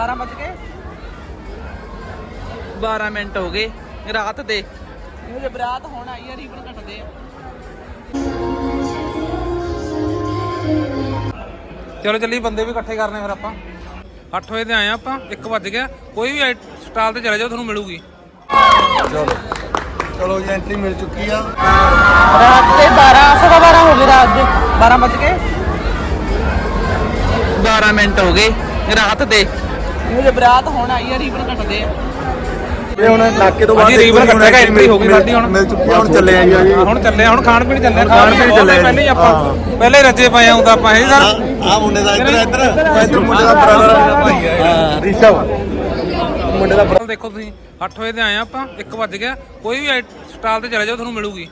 12 ਵੱਜ ਕੇ 12 ਮਿੰਟ ਹੋ ਗਏ ਰਾਤ ਦੇ। ਇਹ ਬਰਾਤ ਹੁਣ ਆਈ ਆ ਰੀਬਨ ਕੱਟਦੇ ਆ। ਚਲੋ ਚੱਲੀ ਬੰਦੇ ਵੀ ਇਕੱਠੇ ਕਰਨੇ ਫਿਰ ਆਪਾਂ। 8 ਵਜੇ ਤੇ ਆਏ ਆ ਆਪਾਂ 1 ਵੱਜ ਗਿਆ। ਕੋਈ ਵੀ ਸਟਾਲ ਤੇ ਚਲੇ ਜਾਓ ਤੁਹਾਨੂੰ ਮਿਲੂਗੀ। ਚਲੋ। ਚਲੋ ਜੀ ਐਂਟਰੀ ਮਿਲ ਚੁੱਕੀ ਆ। ਰਾਤ ਦੇ 12 ਸਵਾ 12 ਹੋ ਗਏ ਰਾਤ ਦੇ। 12 ਵੱਜ ਕੇ 12 ਮਿੰਟ ਹੋ ਗਏ ਰਾਤ ਦੇ। ਇਹ ਜੇ ਬਰਾਤ ਹੁਣ ਆਈ ਆ ਰੀਬਨ ਕੱਟਦੇ ਆ। ਇਹ ਹੁਣ ਨਾਕੇ ਤੋਂ ਹਾਂਜੀ, ਰੀਬਨ ਕੱਟੇਗਾ, entry ਹੋ ਗਈ ਸਾਡੀ ਹੁਣ। ਮਿਲ ਚੁੱਕੀ ਆ ਹੁਣ ਚੱਲੇ ਆ ਜੀ ਹਾਂ, ਹੁਣ ਚੱਲੇ ਆ, ਹੁਣ ਖਾਣ ਪੀਣ ਚੱਲੇ ਆ। ਖਾਣ ਪੀਣ ਚੱਲੇ ਆ। ਪਹਿਲੇ ਹੀ ਆਪਾਂ ਪਹਿਲੇ ਹੀ ਰੱਜੇ ਪਏ ਆਉਂਦਾ ਆਪਾਂ ਇਹ ਸਰ। ਆ ਮੁੰਡੇ ਦਾ ਇੱਧਰ ਇੱਧਰ। ਇੱਧਰ ਮੁੰਡੇ ਦਾ ਬ੍ਰਦਰ ਹਾਂ ਰਿਸ਼ਵ ਮੁੰਡੇ ਦਾ ਚਲ ਦੇਖੋ ਤੁਸੀਂ 8 ਵਜੇ ਤੇ ਆਏ ਆ ਆਪਾਂ 1 ਵੱਜ ਗਿਆ। ਕੋਈ ਵੀ ਸਟਾਲ ਤੇ ਚਲੇ ਜਾਓ ਤੁਹਾਨੂੰ ਮਿਲੂਗੀ।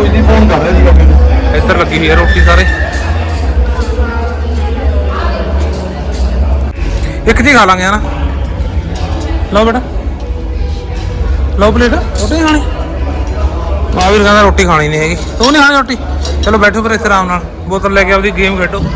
ਕੋਈ ਨਹੀਂ ਫੋਨ ਕਰ ਰਿਹਾ ਜੀ ਬਾਬੇ ਨੂੰ ਇੱਧਰ ਲੱਗੀ ਹੋਈ ਹੈ ਰੋਟੀ ਸਾਰੇ। ਇੱਕ ਜੀ ਖਾ ਲਾਂਗੇ ਹਨਾ। ਲਓ ਬੇਟਾ। ਲਓ ਪਲੇਟ। ਰੋਟੀ ਖਾਣੀ? ਮਾਵੀਰ ਕਹਿੰਦਾ ਰੋਟੀ ਖਾਣੀ ਨਹੀਂ ਹੈਗੀ। ਤੂੰ ਨਹੀਂ ਖਾਣੀ ਰੋਟੀ? ਚਲੋ ਬੈਠੋ ਫਿਰ ਇਸ ਆਰਾਮ ਨਾਲ। ਬੋਤਲ ਲੈ ਕੇ ਆਪਦੀ ਗੇਮ ਖੇਡੋ। ਹੀ।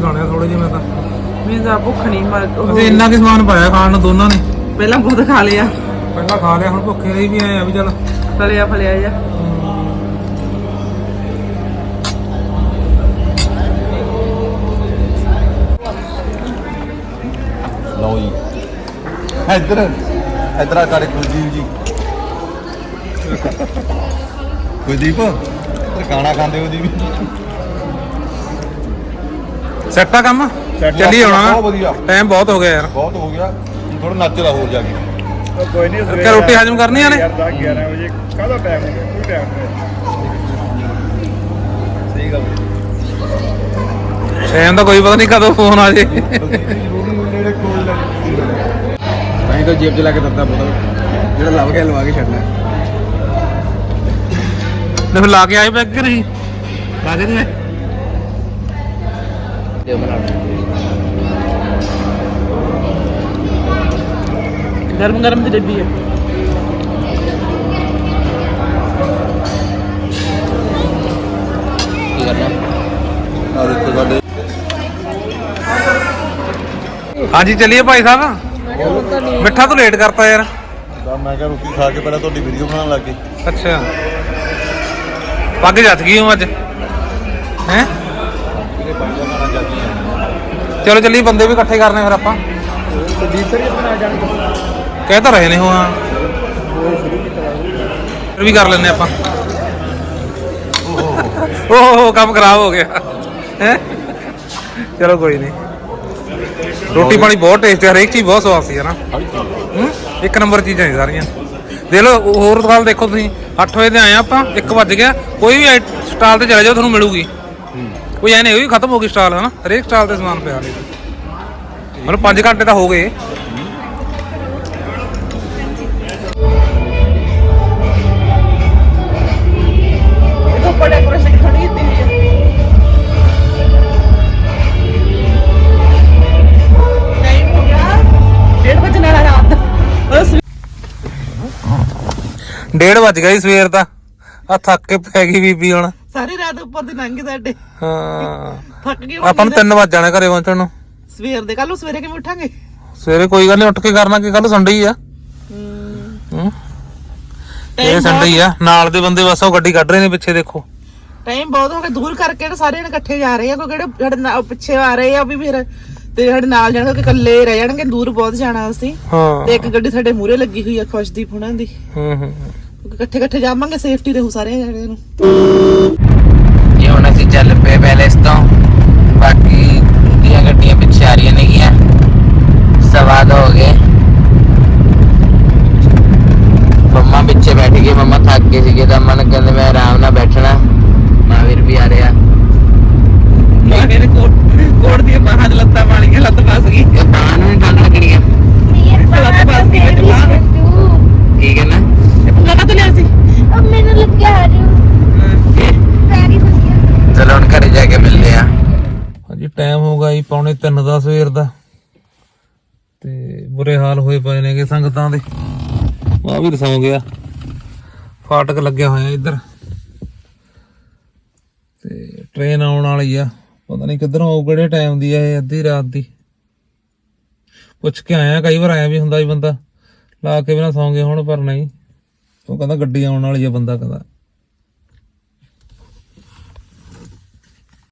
ਖਾਣੇ ਆ ਥੋੜੇ ਜਿਹੇ ਮੈਂ ਤਾਂ। ਮੈਨੂੰ ਤਾਂ ਭੁੱਖ ਨਹੀਂ ਮਰ ਉਹ- ਅਸੀਂ ਇੰਨਾ ਕਿ ਸਮਾਨ ਪਾਇਆ ਖਾਣ ਨੂੰ ਦੋਨਾਂ ਨੇ? ਪਹਿਲਾਂ ਬਹੁਤ ਖਾ ਲਿਆ। ਪਹਿਲਾਂ ਖਾ ਲਿਆ ਹੁਣ ਭੁੱਖੇ ਰਹੀ ਵੀ ਆਏ ਆ ਵੀ ਚੱਲ। ਫਲਿਆ ਫਲਿਆ ਜਾ ਲਓ ਜੀ। ਇੱਧਰ ਇੱਧਰ ਆ ਕਰ ਕੁਲਦੀਪ ਜੀ। ਕੁਲਦੀਪ ਤੇ ਖਾਣਾ ਖਾਂਦੇ ਉਹਦੀ ਵੀ। ਸੈੱਟ ਆ? ਕੰਮ ਚੱਲੀ ਬਹੁਤ ਵਧੀਆ। ਟਾਈਮ ਬਹੁਤ ਹੋ ਗਿਆ ਯਾਰ। ਬਹੁਤ ਹੋ ਗਿਆ। ਥੋੜਾ ਨੱਚਦਾ ਹੋਰ ਜਾ ਕੇ। ਕੋਈ ਨਹੀਂ ਕਿਆ ਰੋਟੀ ਹਜਮ ਕਰਨੀ ਆ ਨੇ? 10 11 ਵਜੇ ਕਾਹਦਾ ਟਾਈਮ ਹੋ ਗਿਆ? ਕੋਈ ਟਾਈਮ ਨਹੀਂ। ਸਹੀ ਗੱਲ ਟਾਈਮ ਦਾ ਕੋਈ ਪਤਾ ਨਹੀਂ ਕਦੋਂ ਫੋਨ ਆ ਜੇ। ਲੈ ਤਾਂ ਤਾਂ ਜੇਬ ਚ ਲਾ ਕੇ ਦਿੱਤਾ ਬੋਤਲ। ਜਿਹੜਾ ਲੱਭ ਗਿਆ ਲਵਾ ਕੇ ਛੱਡਣਾ। ਤੇ ਫਿਰ ਲਾ ਕੇ ਆਏ ਬੈਗ ਕਿ ਨਹੀਂ ਲਾ ਕੇ ਨਹੀਂ ਗਰਮ ਗਰਮ ਦੀ ਡੱਬੀ ਹੈ ਆ ਦੇਖੋ ਸਾਡੇ ਹਾਂਜੀ ਚੱਲੀਏ ਭਾਈ ਸਾਹਿਬ ਮਿੱਠਾ ਤੋਂ ਲੇਟ ਕਰਤਾ ਯਾਰ ਤਾਂ ਮੈਂ ਕਿਹਾ ਰੋਟੀ ਖਾ ਕੇ ਪਹਿਲਾਂ ਤੁਹਾਡੀ ਵੀਡੀਓ ਬਣਾਉਣ ਲੱਗ ਗਏ ਅੱਛਾ ਪੱਗ ਜੱਤ ਗਈ ਹੂੰ ਅੱਜ ਹੈ ਕਿਹੜੇ ਬਾਈਆਂ ਖਾਣਾ ਜਾਂਦੀ ਚਲੋ ਚੱਲੀਏ ਬੰਦੇ ਵੀ ਇਕੱਠੇ ਕਰਨੇ ਫਿਰ ਆਪਾਂ। ਸੰਦੀਪ ਸਰ ਆਪਣਾ ਆ ਜਾਣ ਕਹਿ ਤਾਂ ਰਹੇ ਨੇ ਉਹ ਹਾਂ। ਫਿਰ ਵੀ ਕਰ ਲੈਨੇ ਆਪਾਂ। ਓਹ ਕੰਮ ਖਰਾਬ ਹੋ ਗਿਆ। ਹੈ? ਚਲੋ ਕੋਈ ਨਹੀਂ। ਰੋਟੀ ਪਾਣੀ ਬਹੁਤ ਟੇਸਟੀ ਹਰੇਕ ਚੀਜ਼ ਬਹੁਤ ਸਵਾਦ ਸੀ ਹੈ ਨਾ? ਹੂੰ? ਇੱਕ ਨੰਬਰ ਚੀਜ਼ਾਂ ਨੇ ਸਾਰੀਆਂ। ਦੇਖ ਲਓ ਹੋਰ ਗੱਲ ਦੇਖੋ ਤੁਸੀਂ। 8 ਵਜੇ ਦੇ ਆਏ ਆਪਾਂ 1 ਵੱਜ ਗਿਆ। ਕੋਈ ਵੀ ਸਟਾਲ ਤੇ ਚਲੇ ਜਾਓ ਤੁਹਾਨੂੰ ਮਿਲੂਗੀ। ਕੋਈ ਐ ਨਹੀਂ ਹੋਈ ਖਤਮ ਹੋ ਗਈ ਸਟਾਲ ਹਨਾ ਹਰੇਕ ਸਟਾਲ ਤੇ ਸਮਾਨ ਪਿਆ ਹਲੇ ਮਤਲਬ 5 ਘੰਟੇ ਤਾਂ ਹੋ ਗਏ ਇਹਦੇ ਉੱਪਰ ਡੈਕੋਰੇਸ਼ਨ ਖੜੀ ਕੀਤੀ ਹੋਈ ਹੈ ਟਾਈਮ ਹੋ ਗਿਆ ਡੇਢ ਵਜੇ ਨਾਲ ਰਾਤ ਦਾ ਉਹ ਸਵੇਰ 1:30 ਵੱਜ ਗਿਆ ਜੀ ਸਵੇਰ ਦਾ ਆ ਥੱਕ ਕੇ ਪੈ ਗਈ ਬੀਬੀ ਹੁਣ। ਸਾਰੀ ਰਾਤ ਉੱਪਰ ਦੀ ਲੰਘ ਗਈ ਸਾਡੇ। ਹਾਂ। ਥੱਕ ਗਏ ਆਪਾਂ ਨੂੰ 3 ਵੱਜ ਜਾਣਾ ਘਰੇ ਪਹੁੰਚਣ ਨੂੰ। ਸਵੇਰ ਦੇ ਕੱਲ ਨੂੰ ਸਵੇਰੇ ਕਿਵੇਂ ਉੱਠਾਂਗੇ? ਸਵੇਰੇ ਕੋਈ ਗੱਲ ਨਹੀਂ ਉੱਠ ਕੇ ਕਰਨਾ ਕਿ ਕੱਲ ਸੰਡੇ ਹੀ ਆ। ਹੂੰ। ਇਹ ਸੰਡੇ ਹੀ ਆ। ਨਾਲ ਦੇ ਬੰਦੇ ਬਸ ਉਹ ਗੱਡੀ ਕੱਢ ਰਹੇ ਨੇ ਪਿੱਛੇ ਦੇਖੋ। ਟਾਈਮ ਬਹੁਤ ਹੋ ਗਿਆ। ਦੂਰ ਕਰਕੇ ਨਾ ਸਾਰੇ ਜਣੇ ਇਕੱਠੇ ਜਾ ਰਹੇ ਆ ਕੋਈ ਕਿਹੜੇ ਸਾਡੇ ਪਿੱਛੇ ਆ ਰਹੇ ਆ ਵੀ ਫਿਰ ਤੇ ਸਾਡੇ ਨਾਲ ਜਾਣਗੇ ਕਿ ਇਕੱਲੇ ਰਹਿ ਜਾਣਗੇ ਦੂਰ ਬਹੁਤ ਜਾਣਾ ਅਸੀਂ। ਹਾਂ। ਤੇ ਇੱਕ ਗੱਡੀ ਸਾਡੇ ਮੂਹਰੇ ਲੱਗੀ ਹੋਈ ਆ ਖੁਸ਼ਦੀਪ ਹੁਣਾਂ ਦੀ। ਹੂੰ ਹੂੰ। ਕਿਉਂਕਿ ਇਕੱਠੇ ਇਕੱਠੇ ਜਾਵਾਂਗੇ ਸੇਫਟੀ ਰਹੂ ਸਾਰੇ ਜਣਿਆਂ ਨੂੰ। ਇਹ ਹੁਣ ਅਸੀਂ ਚੱਲ ਪਏ ਪੈਲੇਸ ਤੋਂ। ਬਾਕੀ ਦੀਆਂ ਗੱਡੀਆਂ ਪਿੱਛੇ ਆ ਰਹੀਆਂ ਨੇਗੀਆਂ। ਸਵਾ ਦੋ ਹੋ ਗਏ। ਮੰਮਾ ਪਿੱਛੇ ਬੈਠ ਗਏ ਮੰਮਾ ਥੱਕ ਗਏ ਸੀਗੇ ਤਾਂ ਮਨ ਕਹਿੰਦੇ ਮੈਂ ਆਰਾਮ ਨਾਲ ਬੈਠਣਾ। ਮਾਵੀਰ ਵੀ ਆ ਰਿਹਾ। ਮੇਰੇ ਕੋਟ ਕੋਟ ਦੀ ਬਾਹਾਂ ਚ ਲੱਤਾਂ ਗਈਆਂ ਲੱਤ ਫਸ ਗਈ। ਬਾਹਰ ਨੂੰ ਠੰਡ ਲੱਗਣੀ ਆ ਤੇ ਬੁਰੇ ਹਾਲ ਹੋਏ ਪਏ ਨੇਗੇ ਸੰਗਤਾਂ ਦੇ। ਆ ਵੀ ਸੌਂ ਗਿਆ। ਫਾਟਕ ਲੱਗਿਆ ਹੋਇਆ ਇੱਧਰ। ਤੇ ਟ੍ਰੇਨ ਆਉਣ ਵਾਲੀ ਆ। ਪਤਾ ਨਹੀਂ ਕਿੱਧਰੋਂ ਆਊ, ਕਿਹੜੇ ਟਾਈਮ ਦੀ ਆ ਇਹ ਅੱਧੀ ਰਾਤ ਦੀ। ਪੁੱਛ ਕੇ ਆਇਆ, ਕਈ ਵਾਰ ਆਇਆ ਵੀ ਹੁੰਦਾ ਜੀ ਬੰਦਾ। ਲਾ ਕੇ ਵੀ ਨਾ ਸੌਂ ਗਏ ਹੁਣ, ਪਰ ਨਹੀਂ। ਉਹ ਕਹਿੰਦਾ ਗੱਡੀ ਆਉਣ ਵਾਲੀ ਆ, ਬੰਦਾ ਕਹਿੰਦਾ।